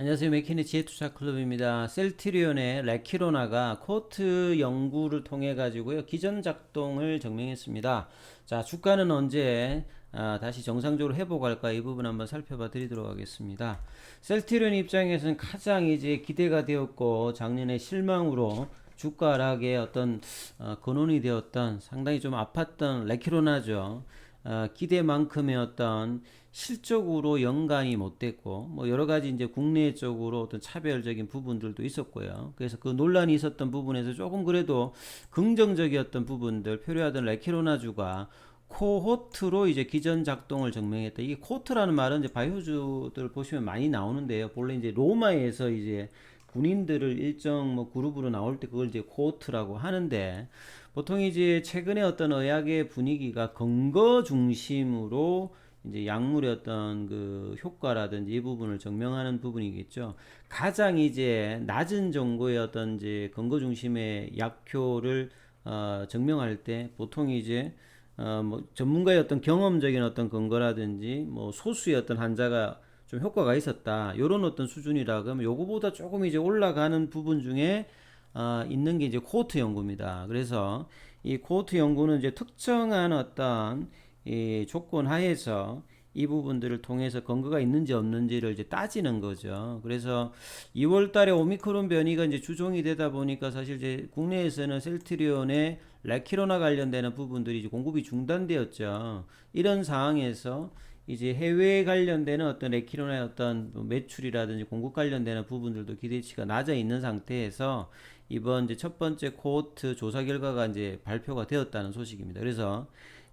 안녕하세요. 맥키니 지혜투자 클럽입니다. 셀트리온의 레키로나가 코트 연구를 통해 가지고요 기전 작동을 증명했습니다. 자 주가는 언제 아, 다시 정상적으로 회복할까 이 부분 한번 살펴봐 드리도록 하겠습니다. 셀트리온 입장에서는 가장 이제 기대가 되었고 작년에 실망으로 주가 하락의 어떤 어, 근원이 되었던 상당히 좀 아팠던 레키로나죠. 어, 기대만큼의 어떤 실적으로 연관이 못 됐고 뭐 여러 가지 이제 국내 쪽으로 어떤 차별적인 부분들도 있었고요. 그래서 그 논란이 있었던 부분에서 조금 그래도 긍정적이었던 부분들 표류하던 레키로나주가 코호트로 이제 기전 작동을 증명했다. 이게 코트라는 말은 이제 바이오주들 보시면 많이 나오는데요. 본래 이제 로마에서 이제 군인들을 일정 뭐 그룹으로 나올 때 그걸 이제 코호트라고 하는데 보통 이제 최근에 어떤 의학의 분위기가 근거 중심으로 이제 약물의 어떤 그 효과라든지 이 부분을 증명하는 부분이겠죠. 가장 이제 낮은 정도의 어떤 이제 근거 중심의 약효를 어, 증명할 때 보통 이제 어, 뭐 전문가의 어떤 경험적인 어떤 근거라든지 뭐 소수의 어떤 환자가 좀 효과가 있었다. 요런 어떤 수준이라 그러면 요거보다 조금 이제 올라가는 부분 중에 어, 있는 게 이제 코호트 연구입니다. 그래서 이 코호트 연구는 이제 특정한 어떤 이 조건 하에서 이 부분들을 통해서 근거가 있는지 없는지를 이제 따지는 거죠. 그래서 2월 달에 오미크론 변이가 이제 주종이 되다 보니까 사실 이제 국내에서는 셀트리온의 레키로나 관련되는 부분들이 이제 공급이 중단되었죠. 이런 상황에서 이제 해외 관련되는 어떤 레키로나의 어떤 뭐 매출이라든지 공급 관련되는 부분들도 기대치가 낮아 있는 상태에서 이번 이제 첫 번째 코호트 조사 결과가 이제 발표가 되었다는 소식입니다. 그래서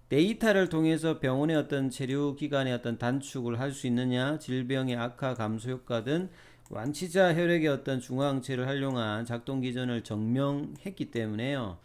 데이터를 통해서 병원의 어떤 체류 기간의 어떤 단축을 할 수 있느냐, 질병의 악화 감소 효과 등 완치자 혈액의 어떤 중화항체를 활용한 작동 기전을 증명했기 때문에요.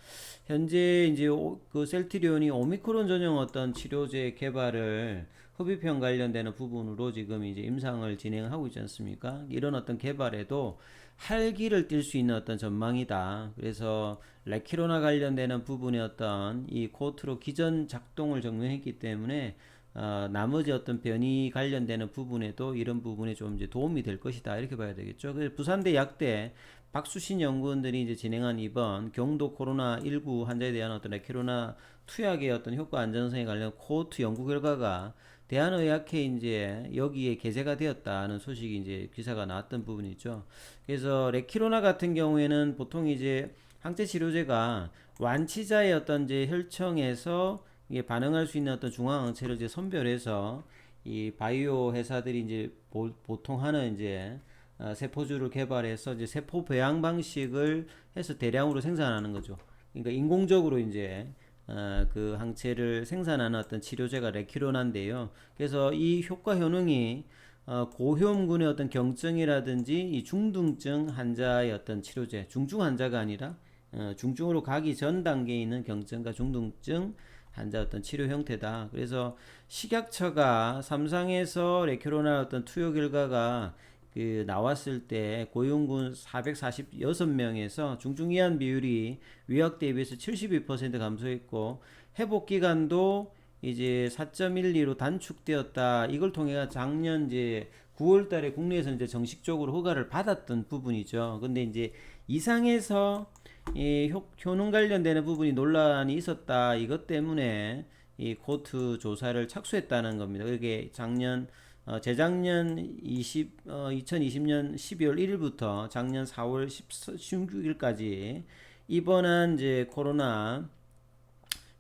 현재 이제 오- 그 셀트리온이 오미크론 전용 어떤 치료제 개발을 흡입형 관련되는 부분으로 지금 이제 임상을 진행하고 있지 않습니까? 이런 어떤 개발에도 활기를 띨 수 있는 어떤 전망이다. 그래서 레키로나 관련되는 부분의 어떤 이 코트로 기전 작동을 증명했기 때문에 어, 나머지 어떤 변이 관련되는 부분에도 이런 부분에 좀 이제 도움이 될 것이다 이렇게 봐야 되겠죠. 그 부산대 약대 박수신 연구원들이 이제 진행한 이번 경도 코로나 19 환자에 대한 어떤 레키로나 투약의 어떤 효과 안전성에 관련 코호트 연구 결과가 대한의학회 이제 여기에 게재가 되었다는 소식이 이제 기사가 나왔던 부분이죠. 그래서 레키로나 같은 경우에는 보통 이제 항체 치료제가 완치자의 어떤 이제 혈청에서 이게 반응할 수 있는 어떤 중화항체를 이제 선별해서 이 바이오 회사들이 이제 보, 보통 하는 이제 어, 세포주를 개발해서 이제 세포 배양 방식을 해서 대량으로 생산하는 거죠. 그러니까 인공적으로 이제 어, 그 항체를 생산하는 어떤 치료제가 레키로나인데요. 그래서 이 효과 효능이 어, 고효험군의 어떤 경증이라든지 이 중등증 환자의 어떤 치료제, 중증 환자가 아니라 어, 중증으로 가기 전 단계에 있는 경증과 중등증 환자 어떤 치료 형태다. 그래서 식약처가 삼상에서 레키로나 어떤 투여 결과가 그 나왔을 때 고용군 446명에서 중증 이한 비율이 위약 대비해서 72% 감소했고 회복 기간도 이제 4.12로 단축되었다. 이걸 통해 작년 이제 9월 달에 국내에서 이제 정식적으로 허가를 받았던 부분이죠. 근데 이제 이상에서 이 효, 효능 관련되는 부분이 논란이 있었다. 이것 때문에 이 코트 조사를 착수했다는 겁니다. 그게 작년 어, 재작년 20, 어, 2020년 12월 1일부터 작년 4월 16일까지 입원한 이제 코로나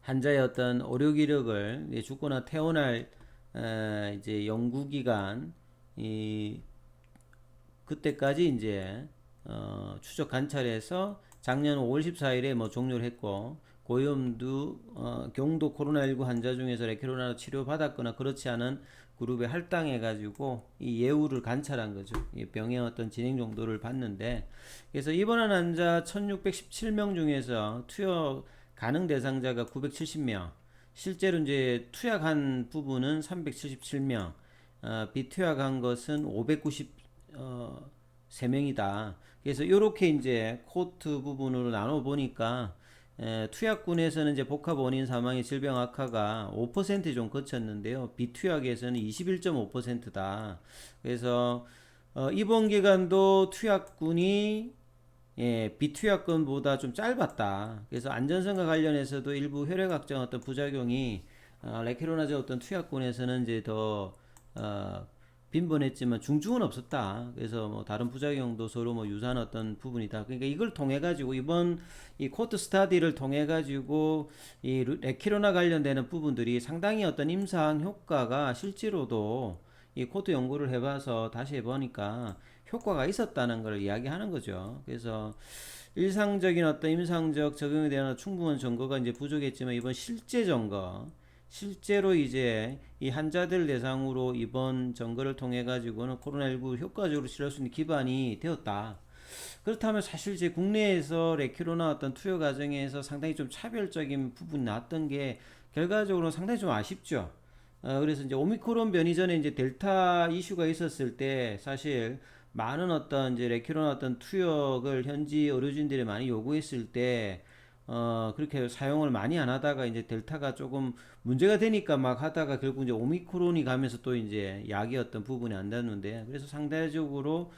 환자의 어떤 의료 기록을 이제 죽거나 퇴원할 에, 이제 연구 기간 이 그때까지 이제 어, 추적 관찰해서 작년 5월 14일에 뭐 종료를 했고 고위험도 어, 경도 코로나19 환자 중에서 레키로나로 치료받았거나 그렇지 않은 그룹에 할당해 가지고 이 예후를 관찰한 거죠. 이 병의 어떤 진행 정도를 봤는데 그래서 입원한 환자 1617명 중에서 투여 가능 대상자가 970명 실제로 이제 투약한 부분은 377명 어, 비투약한 것은 590 어, 3명이다. 그래서 이렇게 이제 코트 부분으로 나눠 보니까 에, 투약군에서는 이제 복합 원인 사망의 질병 악화가 5%좀 거쳤는데요. 비투약에서는 21.5%다. 그래서 어, 이번 기간도 투약군이 예, 비투약권보다 좀 짧았다. 그래서 안전성과 관련해서도 일부 혈액학적 어떤 부작용이 어, 레키로나제 어떤 투약군에서는 이제 더 어, 빈번했지만 중증은 없었다. 그래서 뭐 다른 부작용도 서로 뭐 유사한 어떤 부분이다. 그러니까 이걸 통해 가지고 이번 이 코트 스타디를 통해 가지고 이 루- 레키로나 관련되는 부분들이 상당히 어떤 임상 효과가 실제로도 이 코트 연구를 해봐서 다시 해보니까 효과가 있었다는 걸 이야기하는 거죠. 그래서 일상적인 어떤 임상적 적용에 대한 충분한 증거가 이제 부족했지만 이번 실제 증거 실제로 이제 이 환자들 대상으로 이번 점거를 통해 가지고는 코로나19 효과적으로 치료할 수 있는 기반이 되었다. 그렇다면 사실 이제 국내에서 레키로나 어떤 투여 과정에서 상당히 좀 차별적인 부분이 났던 게 결과적으로 상당히 좀 아쉽죠. 어, 그래서 이제 오미크론 변이 전에 이제 델타 이슈가 있었을 때 사실 많은 어떤 이제 레키로나 어떤 투여를 현지 의료진들이 많이 요구했을 때 어, 그렇게 사용을 많이 안 하다가 이제 델타가 조금 문제가 되니까 막 하다가 결국 이제 오미크론이 가면서 또 이제 약이 어떤 부분이 안 닿는데 그래서 상대적으로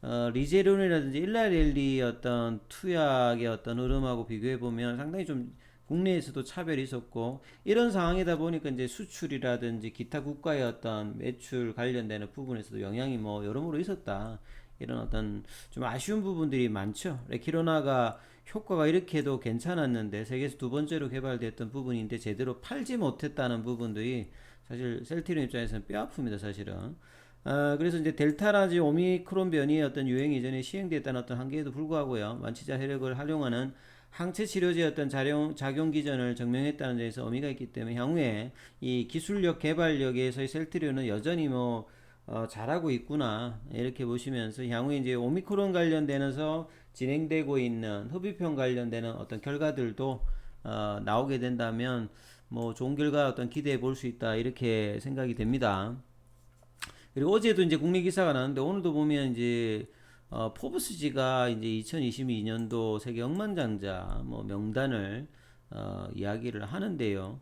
어, 리제론이라든지 일라렐리 어떤 투약의 어떤 흐름하고 비교해 보면 상당히 좀 국내에서도 차별이 있었고 이런 상황이다 보니까 이제 수출이라든지 기타 국가의 어떤 매출 관련되는 부분에서도 영향이 뭐 여러모로 있었다. 이런 어떤 좀 아쉬운 부분들이 많죠. 레키로나가 효과가 이렇게도 괜찮았는데 세계에서 두 번째로 개발됐던 부분인데 제대로 팔지 못했다는 부분들이 사실 셀티론 입장에서는 뼈 아픕니다, 사실은. 아, 그래서 이제 델타라지 오미크론 변이의 어떤 유행이 이전에 시행됐다는 어떤 한계에도 불구하고요. 만취자 혈액을 활용하는 항체 치료제의 어떤 작용, 작용 기전을 증명했다는 점에서 의미가 있기 때문에 향후에 이 기술력 개발력에서의 셀트리온은 여전히 뭐 어, 잘하고 있구나 이렇게 보시면서 향후에 이제 오미크론 관련되면서 진행되고 있는 흡입형 관련되는 어떤 결과들도 어, 나오게 된다면 뭐 좋은 결과 어떤 기대해 볼 수 있다 이렇게 생각이 됩니다. 그리고 어제도 이제 국내 기사가 나왔는데 오늘도 보면 이제 어, 포브스지가 이제 2022년도 세계 억만장자 뭐 명단을 어, 이야기를 하는데요.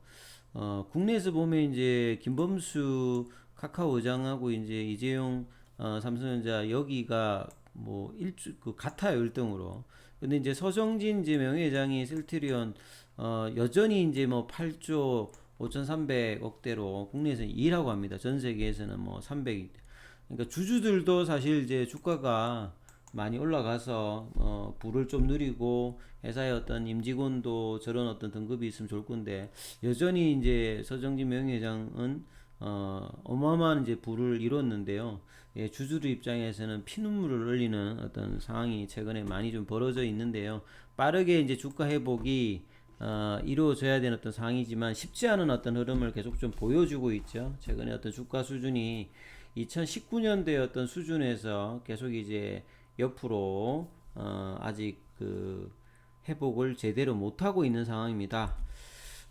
어, 국내에서 보면 이제 김범수 카카오 의장하고 이제 이재용 어, 삼성전자 여기가 뭐 일주 그 같아요 1등으로. 근데 이제 서정진 이제 명예회장이 셀트리온 어, 여전히 이제 뭐 8조 5,300억대로 국내에서 2라고 합니다. 전 세계에서는 뭐 300억. 그러니까 주주들도 사실 이제 주가가 많이 올라가서 어, 부를 좀 누리고 회사의 어떤 임직원도 저런 어떤 등급이 있으면 좋을 건데 여전히 이제 서정진 명예회장은 어, 어마어마한 이제 부를 이뤘는데요. 예, 주주들 입장에서는 피눈물을 흘리는 어떤 상황이 최근에 많이 좀 벌어져 있는데요. 빠르게 이제 주가 회복이 어, 이루어져야 되는 어떤 상황이지만 쉽지 않은 어떤 흐름을 계속 좀 보여주고 있죠. 최근에 어떤 주가 수준이 2019년도의 어떤 수준에서 계속 이제 옆으로 어, 아직 그 회복을 제대로 못하고 있는 상황입니다.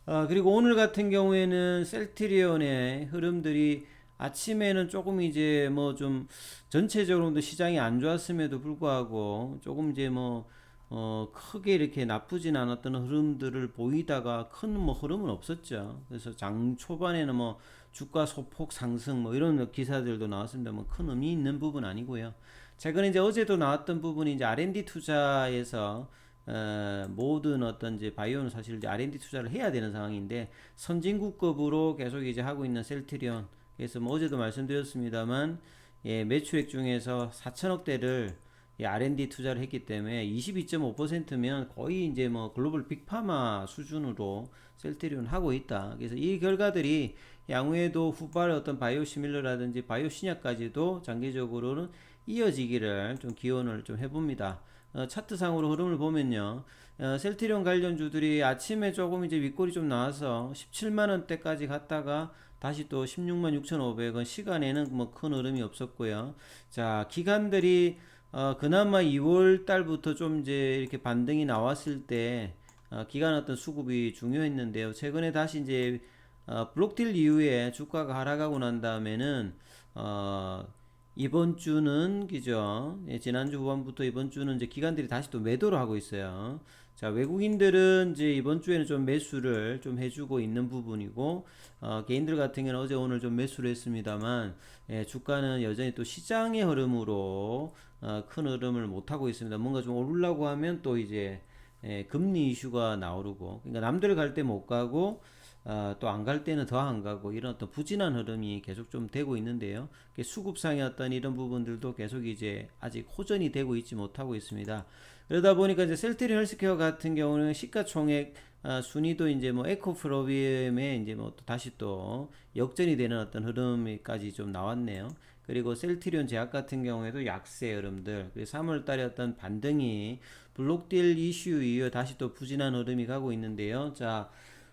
아, 그리고 오늘 같은 경우에는 셀트리온의 흐름들이 아침에는 조금 이제 뭐 좀 전체적으로도 시장이 안 좋았음에도 불구하고 조금 이제 뭐 어, 크게 이렇게 나쁘진 않았던 흐름들을 보이다가 큰 뭐 흐름은 없었죠. 그래서 장 초반에는 뭐 주가 소폭 상승 뭐 이런 기사들도 나왔습니다. 뭐 큰 의미 있는 부분 아니고요. 최근에 이제 어제도 나왔던 부분이 이제 R&D 투자에서 어, 모든 어떤 이제 바이오는 사실 이제 R&D 투자를 해야 되는 상황인데 선진국급으로 계속 이제 하고 있는 셀트리온 그래서 뭐 어제도 말씀드렸습니다만 예, 매출액 중에서 4천억 대를 이 R&D 투자를 했기 때문에 22.5%면 거의 이제 뭐 글로벌 빅파마 수준으로 셀트리온 하고 있다. 그래서 이 결과들이 향후에도 후발 어떤 바이오 시밀러라든지 바이오 신약까지도 장기적으로는 이어지기를 좀 기원을 좀 해봅니다. 어, 차트상으로 흐름을 보면요. 어, 셀트리온 관련주들이 아침에 조금 이제 윗골이 좀 나와서 17만 원대까지 갔다가 다시 또 16만 6,500원 시간에는 뭐 큰 흐름이 없었고요. 자, 기관들이 어, 그나마 2월 달부터 좀 이제 이렇게 반등이 나왔을 때 어, 기간 어떤 수급이 중요했는데요. 최근에 다시 이제 어, 블록딜 이후에 주가가 하락하고 난 다음에는 어, 이번 주는 그죠? 예, 지난주 후반부터 이번 주는 이제 기관들이 다시 또 매도를 하고 있어요. 자, 외국인들은 이제 이번 주에는 좀 매수를 좀 해주고 있는 부분이고, 어, 개인들 같은 경우는 어제 오늘 좀 매수를 했습니다만, 예, 주가는 여전히 또 시장의 흐름으로 어, 큰 흐름을 못 하고 있습니다. 뭔가 좀 오르려고 하면 또 이제 예, 금리 이슈가 나오르고, 그러니까 남들 갈 때 못 가고, 어, 또안 갈 때는 더 안 가고 이런 어떤 부진한 흐름이 계속 좀 되고 있는데요. 수급상의 어떤 이런 부분들도 계속 이제 아직 호전이 되고 있지 못하고 있습니다. 그러다 보니까 이제 셀트리 헬스케어 같은 경우는 시가총액 아, 순위도 이제 뭐 에코프로비엠에 이제 뭐 또 다시 또 역전이 되는 어떤 흐름까지 좀 나왔네요. 그리고 셀트리온 제약 같은 경우에도 약세 흐름들, 그리고 3월 달에 어떤 반등이 블록딜 이슈 이후 다시 또 부진한 흐름이 가고 있는데요. 자,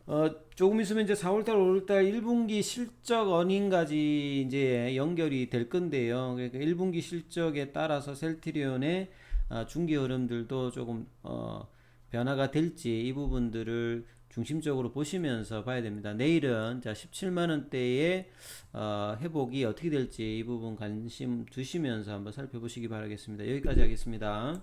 어, 조금 있으면 이제 4월달, 5월달 1분기 실적 어닝까지 이제 연결이 될 건데요. 그러니까 1분기 실적에 따라서 셀트리온의 아, 중기 흐름들도 조금 어, 변화가 될지 이 부분들을 중심적으로 보시면서 봐야 됩니다. 내일은 자 17만 원대의 어, 회복이 어떻게 될지 이 부분 관심 두시면서 한번 살펴보시기 바라겠습니다. 여기까지 하겠습니다.